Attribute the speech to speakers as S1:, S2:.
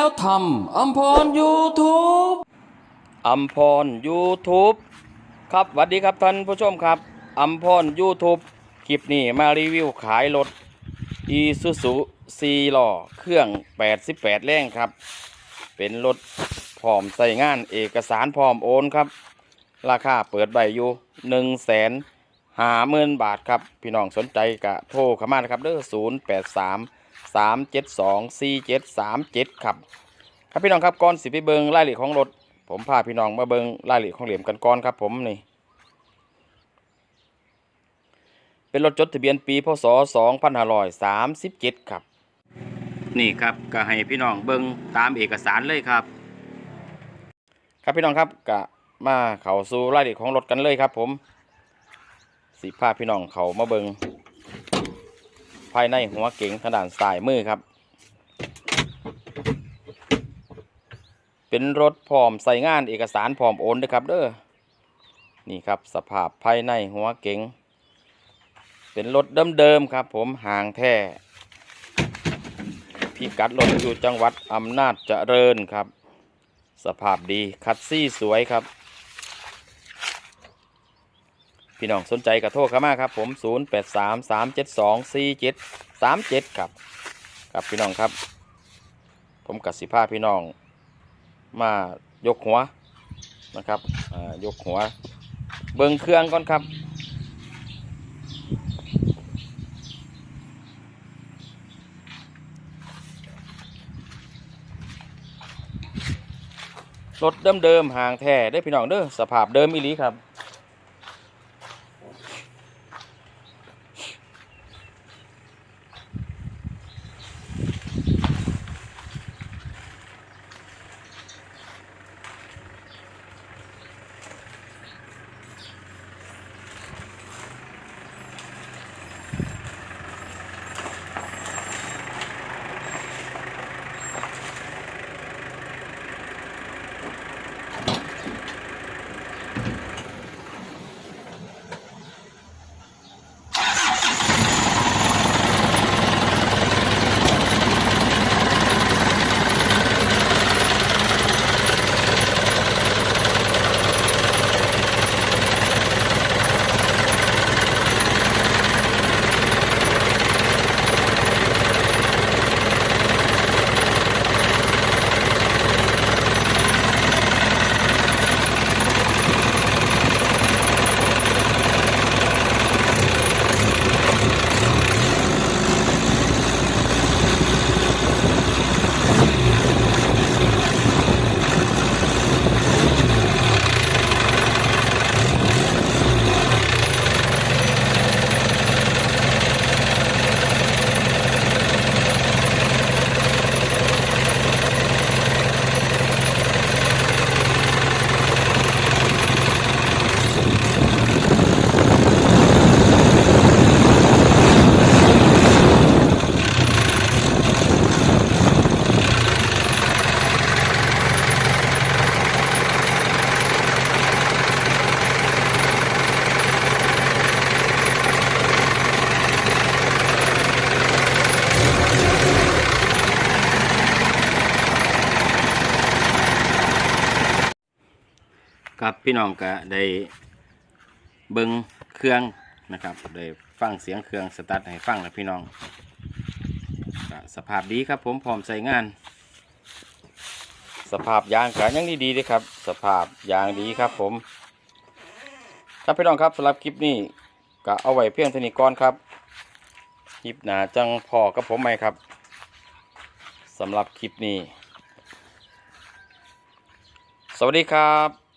S1: แล้วทำอัมพรยูทูบ
S2: อัมพร YouTube ครับสวัสดีครับท่านผู้ชมครับอัมพร YouTube คลิปนี้มารีวิวขายรถ Isuzu 4ล้อเครื่อง 88 แรงครับ เป็นรถพร้อมใส่งานเอกสารพร้อมโอนครับ ราคาเปิดใบอยู่1 5 0 0 0 0บาทครับ พี่น้องสนใจกะโทรเข้ามานะครับเด้อ 083 372 4737ครับ ครับพี่น้องครับก่อนสิไปเบิงรายละเอียดของรถ ผมพาพี่น้องมาเบิงรายละเอียดของเหลี่ยมกันก่อนครับ ผมนี่ เป็นรถจดทะเบียนปีพศ2537ครับ นี่ครับก็ให้พี่น้องเบิงตามเอกสารเลยครับ ครับพี่น้องครับก็มาเข้าสู่รายละเอียดของรถกันเลยครับ ผมสิพาพี่น้องเขามาเบิง ภายในหัวเก๋งทางด้านซ้ายมือครับ เป็นรถพร้อมใส่งานเอกสารพร้อมโอนด้วยครับเด้อนี่ครับสภาพภายในหัวเก๋งเป็นรถเดิมๆครับ ผมห่างแท้พิกัดรถอยู่จังหวัดอำนาจเจริญครับ สภาพดีคัดซี่สวยครับ พี่น้องสนใจกระโทรเข้ามาครับผม 0833724737 ครับ ครับพี่น้องครับ ผมกัสิภาพี่น้อง มายกหัวนะครับยกหัว เบิ่งเครื่องก่อนครับรถเดิมๆห่างแท้ได้พี่น้องเด้อสภาพเดิมอีหลีครับ ครับพี่น้องก็ได้เบิ้งเครื่องนะครับได้ฟังเสียงเครื่องสตาร์ทให้ฟังแล้วพี่น้องสภาพดีครับผมพร้อมใช้งาน สภาพยางก็ยังดีๆเลยครับ สภาพยางดีครับผม ครับพี่น้องครับสำหรับคลิปนี้ก็เอาไว้เพียงเท่านี้ก่อนครับคลิปหนาจังพอกับผมไหมครับสำหรับคลิปนี้ สวัสดีครับ